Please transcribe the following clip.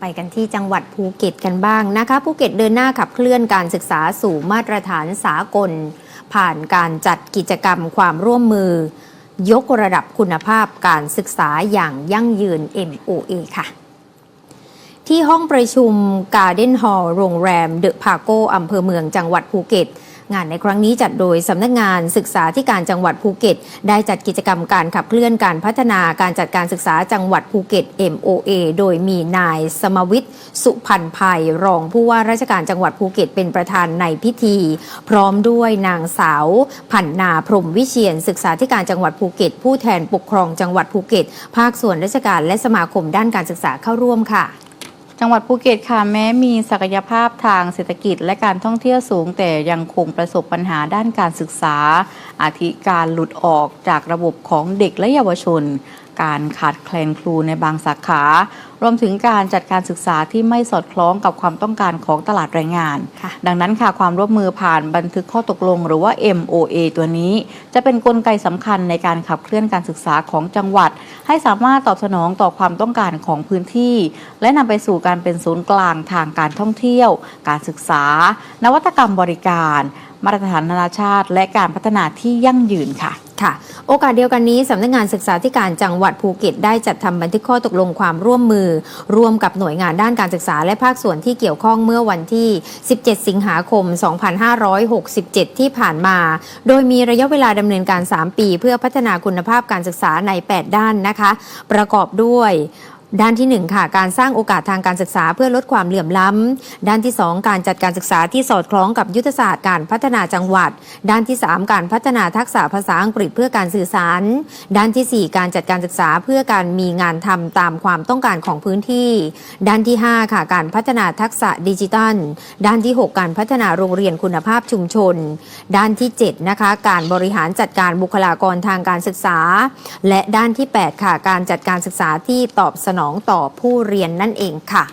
ไปกันที่จังหวัดภูเก็ตกันบ้างนะคะภูเก็ตเดินหน้าขับเคลื่อนการศึกษาสู่มาตรฐานสากล ผ่านการจัดกิจกรรมความร่วมมือ ยกระดับคุณภาพการศึกษาอย่างยั่งยืน MOA ค่ะ ที่ห้องประชุม Garden Hall โรงแรมเดอะพาโกอำเภอเมืองจังหวัดภูเก็ต งานในครั้งนี้จัดโดยสำนักงานศึกษาธิการจังหวัดภูเก็ต ได้จัดกิจกรรมการขับเคลื่อนการพัฒนาการจัดการศึกษาจังหวัดภูเก็ต MOA โดยมีนายสมวิทย์สุพันภัยรองผู้ว่าราชการจังหวัดภูเก็ตเป็นประธานในพิธี พร้อมด้วยนางสาวพันนาพรมวิเชียน ศึกษาธิการจังหวัดภูเก็ต ผู้แทนปกครองจังหวัดภูเก็ต ภาคส่วนราชการและสมาคมด้านการศึกษาเข้าร่วมค่ะ จังหวัดภูเก็ตค่ะแม้มีศักยภาพทางเศรษฐกิจและการท่องเที่ยวสูง แต่ยังคงประสบปัญหาด้านการศึกษา อาทิการหลุดออกจากระบบของเด็กและเยาวชน การขาดแคลนครูในบางสาขา รวมถึงการจัดการศึกษาที่ไม่สอดคล้องกับความต้องการของตลาดแรงงานค่ะดังนั้นค่ะความร่วมมือผ่านบันทึกข้อตกลง หรือว่า MOA ตัวนี้ จะเป็นนกลไกสำคัญในการขับเคลื่อนการศึกษาของจังหวัด ให้สามารถตอบสนองต่อความต้องการของพื้นที่ และนำไปสู่การเป็นศูนย์กลางทางการท่องเที่ยว การศึกษา นวัตกรรมบริการ มาตรฐานนานาชาติ และการพัฒนาที่ยั่งยืนค่ะ ค่ะ โอกาสเดียวกันนี้สำนักงานศึกษาธิการจังหวัดภูเก็ตได้จัดทำบันทึกข้อตกลงความร่วมมือ ร่วมกับหน่วยงานด้านการศึกษาและภาคส่วนที่เกี่ยวข้องเมื่อวันที่ 17 สิงหาคม 2567 ที่ผ่านมา โดยมีระยะเวลาดำเนินการ 3 ปี เพื่อพัฒนาคุณภาพการศึกษาใน 8 ด้านนะคะ ประกอบด้วย ด้านที่ 1 ค่ะ การสร้างโอกาสทางการศึกษาเพื่อลดความเหลื่อมล้ำ ด้านที่ 2 การจัดการศึกษาที่สอดคล้องกับยุทธศาสตร์การพัฒนาจังหวัด ด้านที่ 3 การพัฒนาทักษะภาษาอังกฤษเพื่อการสื่อสาร ด้านทีสี่4 การจัดการศึกษาเพื่อการมีงานทำตามความต้องการของพื้นที่ ด้านที่ 5 ค่ะ การพัฒนาทักษะดิจิทัล ด้านที่ 6 การพัฒนาโรงเรียนคุณภาพชุมชน ด้านที่ 7 นะคะ การบริหารจัดการบุคลากรทางการศึกษา และด้านที่ 8 ค่ะ การจัดการศึกษาที่ตอบสนนองต่อผู้เรียนนั่นเองค่ะ